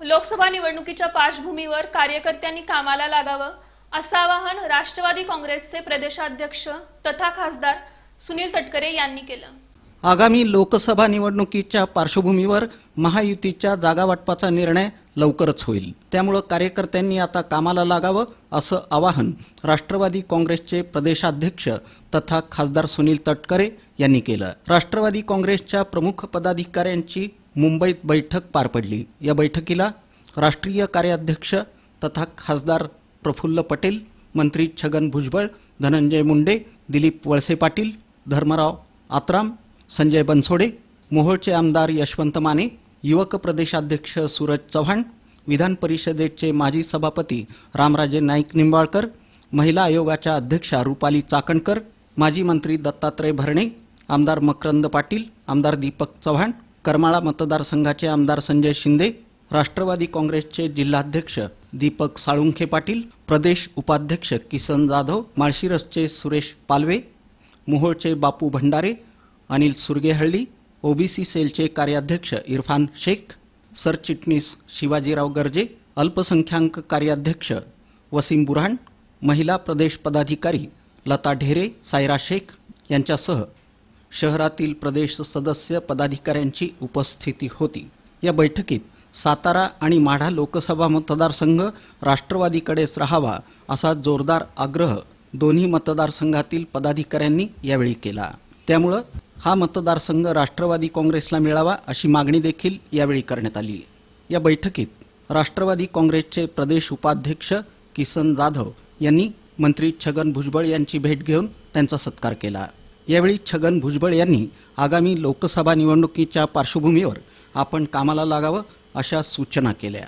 लोकसभा निवडणुकीच्या पार्श्वभूमीवर कार्यकर्त्यांनी कामाला लागावं असं आवाहन राष्ट्रवादी काँग्रेसचे प्रदेशाध्यक्ष तथा खासदार सुनील तटकरे यांनी केलं. आगामी लोकसभा निवडणुकीच्या पार्श्वभूमीवर महायुतीच्या जागावाटपाचा निर्णय लवकरच होईल. त्यामुळं कार्यकर्त्यांनी आता कामाला लागावं असं आवाहन राष्ट्रवादी काँग्रेसचे प्रदेशाध्यक्ष तथा खासदार सुनील तटकरे यांनी केलं. राष्ट्रवादी काँग्रेसच्या प्रमुख पदाधिकाऱ्यांची मुंबईत बैठक पार पडली. या बैठकीला राष्ट्रीय कार्याध्यक्ष तथा खासदार प्रफुल्ल पटेल मंत्री छगन भुजबळ धनंजय मुंडे दिलीप वळसे पाटील धर्मराव आत्राम संजय बनसोडे मोहोळचे आमदार यशवंत माने युवक प्रदेशाध्यक्ष सूरज चव्हाण विधान परिषदेचे माजी सभापती रामराजे नाईक निंबाळकर महिला आयोगाच्या अध्यक्षा रुपाली चाकणकर माजी मंत्री दत्तात्रय भरणे आमदार मकरंद पाटील आमदार दीपक चव्हाण करमाळा मतदारसंघाचे आमदार संजय शिंदे राष्ट्रवादी काँग्रेसचे जिल्हाध्यक्ष दीपक साळुंखे पाटील प्रदेश उपाध्यक्ष किसन जाधव माळशिरसचे सुरेश पालवे मोहोळचे बापू भंडारे अनिल सुरगेहळ्ळी ओबीसी सेलचे कार्याध्यक्ष इरफान शेख सरचिटणीस शिवाजीराव गर्जे अल्पसंख्याक कार्याध्यक्ष वसीम बुरहाण महिला प्रदेश पदाधिकारी लता ढेरे सायरा शेख यांच्यासह शहरातील प्रदेश सदस्य पदाधिकाऱ्यांची उपस्थिती होती. या बैठकीत सातारा आणि माढा लोकसभा मतदारसंघ राष्ट्रवादीकडेच राहावा असा जोरदार आग्रह दोन्ही मतदारसंघातील पदाधिकाऱ्यांनी यावेळी केला. त्यामुळं हा मतदारसंघ राष्ट्रवादी काँग्रेसला मिळावा अशी मागणी देखील यावेळी करण्यात आली. या बैठकीत राष्ट्रवादी काँग्रेसचे प्रदेश उपाध्यक्ष किसन जाधव यांनी मंत्री छगन भुजबळ यांची भेट घेऊन त्यांचा सत्कार केला. यावेळी छगन भुजबळ यांनी आगामी लोकसभा निवडणुकीच्या पार्श्वभूमीवर आपण कामाला लागावं अशा सूचना केल्या.